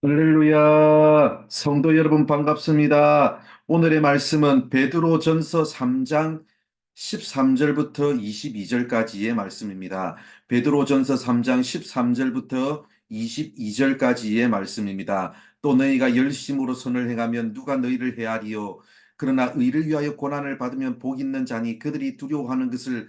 할렐루야. 성도 여러분 반갑습니다. 오늘의 말씀은 베드로전서 3장 13절부터 22절까지의 말씀입니다. 베드로전서 3장 13절부터 22절까지의 말씀입니다. 또 너희가 열심으로 선을 행하면 누가 너희를 헤아리요 그러나 의를 위하여 고난을 받으면 복 있는 자니 그들이 두려워하는 것을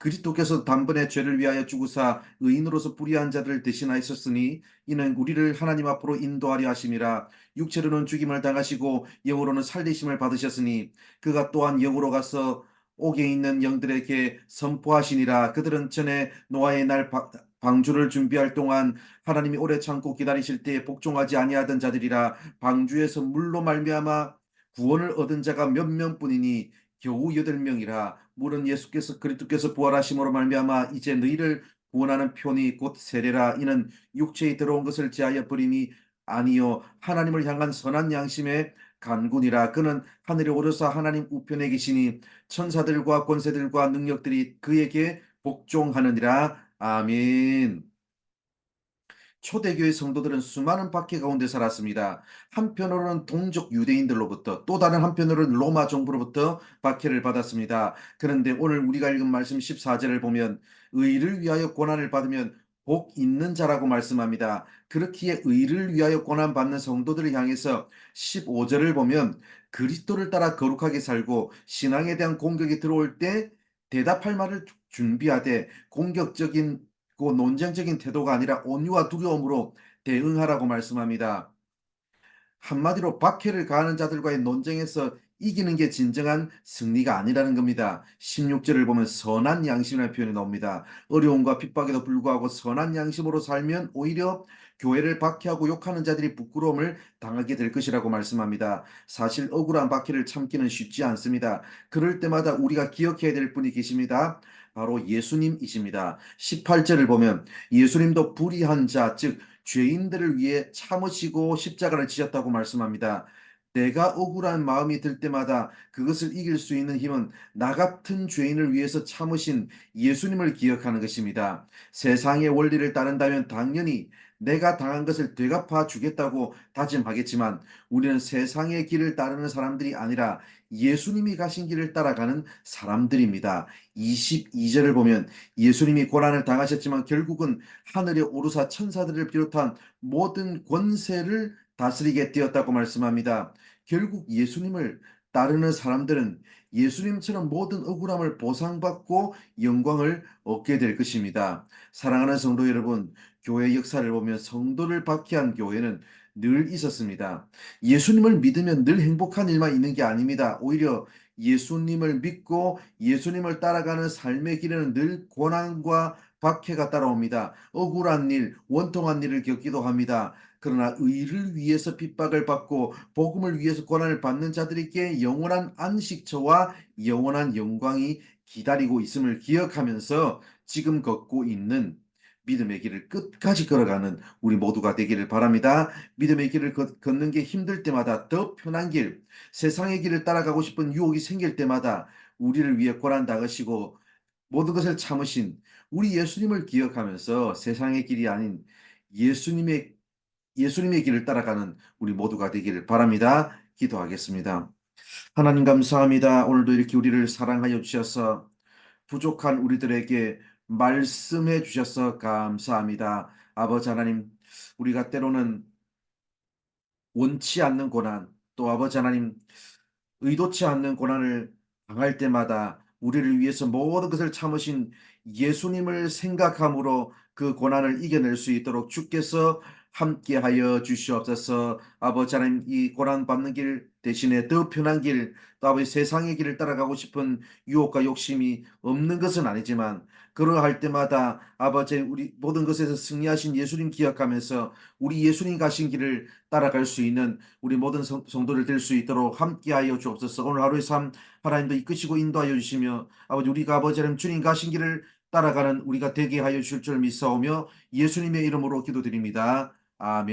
그리스도께서 단번에 죄를 위하여 죽으사 의인으로서 불의한 자들을 대신하였으니 이는 우리를 하나님 앞으로 인도하려 하심이라. 육체로는 죽임을 당하시고 영으로는 살리심을 받으셨으니 그가 또한 영으로 가서 옥에 있는 영들에게 선포하시니라. 그들은 전에 노아의 날 바- 방주를 준비할 동안 하나님이 오래 참고 기다리실 때에 복종하지 아니하던 자들이라 방주에서 물로 말미암아 구원을 얻은 자가 몇 명뿐이니 겨우 여덟 명이라 물은 예수께서 그리스도께서 부활하심으로 말미암아 이제 너희를 구원하는 편이 곧 세례라. 이는 육체에 들어온 것을 제하여 버림이 아니요 하나님을 향한 선한 양심의 간군이라. 그는 하늘에 오르사 하나님 우편에 계시니 천사들과 권세들과 능력들이 그에게 복종하느니라. 아멘. 초대교회 성도들은 수많은 박해 가운데 살았습니다. 한편으로는 동족 유대인들로부터 또 다른 한편으로는 로마 정부로부터 박해를 받았습니다. 그런데 오늘 우리가 읽은 말씀 14절을 보면 의를 위하여 고난을 받으면 복 있는 자라고 말씀합니다. 그렇기에 의를 위하여 고난 받는 성도들을 향해서 15절을 보면 그리스도를 따라 거룩하게 살고 신앙에 대한 공격이 들어올 때 대답할 말을 준비하되 공격적인 그 논쟁적인 태도가 아니라 온유와 두려움으로 대응하라고 말씀합니다. 한마디로 박해를 가하는 자들과의 논쟁에서 이기는 게 진정한 승리가 아니라는 겁니다. 16절을 보면 선한 양심이라는 표현이 나옵니다. 어려움과 핍박에도 불구하고 선한 양심으로 살면 오히려 교회를 박해하고 욕하는 자들이 부끄러움을 당하게 될 것이라고 말씀합니다. 사실 억울한 박해를 참기는 쉽지 않습니다. 그럴 때마다 우리가 기억해야 될 분이 계십니다. 바로 예수님이십니다. 18절을 보면 예수님도 불의한 자, 즉 죄인들을 위해 참으시고 십자가를 지셨다고 말씀합니다. 내가 억울한 마음이 들 때마다 그것을 이길 수 있는 힘은 나 같은 죄인을 위해서 참으신 예수님을 기억하는 것입니다. 세상의 원리를 따른다면 당연히 내가 당한 것을 되갚아 주겠다고 다짐하겠지만 우리는 세상의 길을 따르는 사람들이 아니라 예수님이 가신 길을 따라가는 사람들입니다. 22절을 보면 예수님이 고난을 당하셨지만 결국은 하늘에 오르사 천사들을 비롯한 모든 권세를 다스리게 되었다고 말씀합니다. 결국 예수님을 따르는 사람들은 예수님처럼 모든 억울함을 보상받고 영광을 얻게 될 것입니다. 사랑하는 성도 여러분, 교회 역사를 보면 성도를 박해한 교회는 늘 있었습니다. 예수님을 믿으면 늘 행복한 일만 있는 게 아닙니다. 오히려 예수님을 믿고 예수님을 따라가는 삶의 길에는 늘 고난과 박해가 따라옵니다. 억울한 일, 원통한 일을 겪기도 합니다. 그러나 의를 위해서 핍박을 받고 복음을 위해서 고난을 받는 자들에게 영원한 안식처와 영원한 영광이 기다리고 있음을 기억하면서 지금 걷고 있는 믿음의 길을 끝까지 걸어가는 우리 모두가 되기를 바랍니다. 믿음의 길을 걷- 걷는 게 힘들 때마다 더 편한 길, 세상의 길을 따라가고 싶은 유혹이 생길 때마다 우리를 위해 고난 당하시고 모든 것을 참으신 우리 예수님을 기억하면서 세상의 길이 아닌 예수님의 예수님의 길을 따라가는 우리 모두가 되기를 바랍니다. 기도하겠습니다. 하나님 감사합니다. 오늘도 이렇게 우리를 사랑하여 주셔서 부족한 우리들에게 말씀해 주셔서 감사합니다. 아버지 하나님, 우리가 때로는 원치 않는 고난, 또 아버지 하나님, 의도치 않는 고난을 당할 때마다 우리를 위해서 모든 것을 참으신 예수님을 생각함으로 그 고난을 이겨낼 수 있도록 주께서 함께하여 주시옵소서. 아버지 하나님 이 고난 받는 길 대신에 더 편한 길, 또 아버지 세상의 길을 따라가고 싶은 유혹과 욕심이 없는 것은 아니지만 그러할 때마다 아버지 우리 모든 것에서 승리하신 예수님 기억하면서 우리 예수님 가신 길을 따라갈 수 있는 우리 모든 성, 성도들 될수 있도록 함께하여 주옵소서. 오늘 하루의 삶 하나님도 이끄시고 인도하여 주시며 아버지 우리가 아버지 하나님 주님 가신 길을 따라가는 우리가 되게 하여 주실 줄 믿사오며 예수님의 이름으로 기도드립니다. 아멘.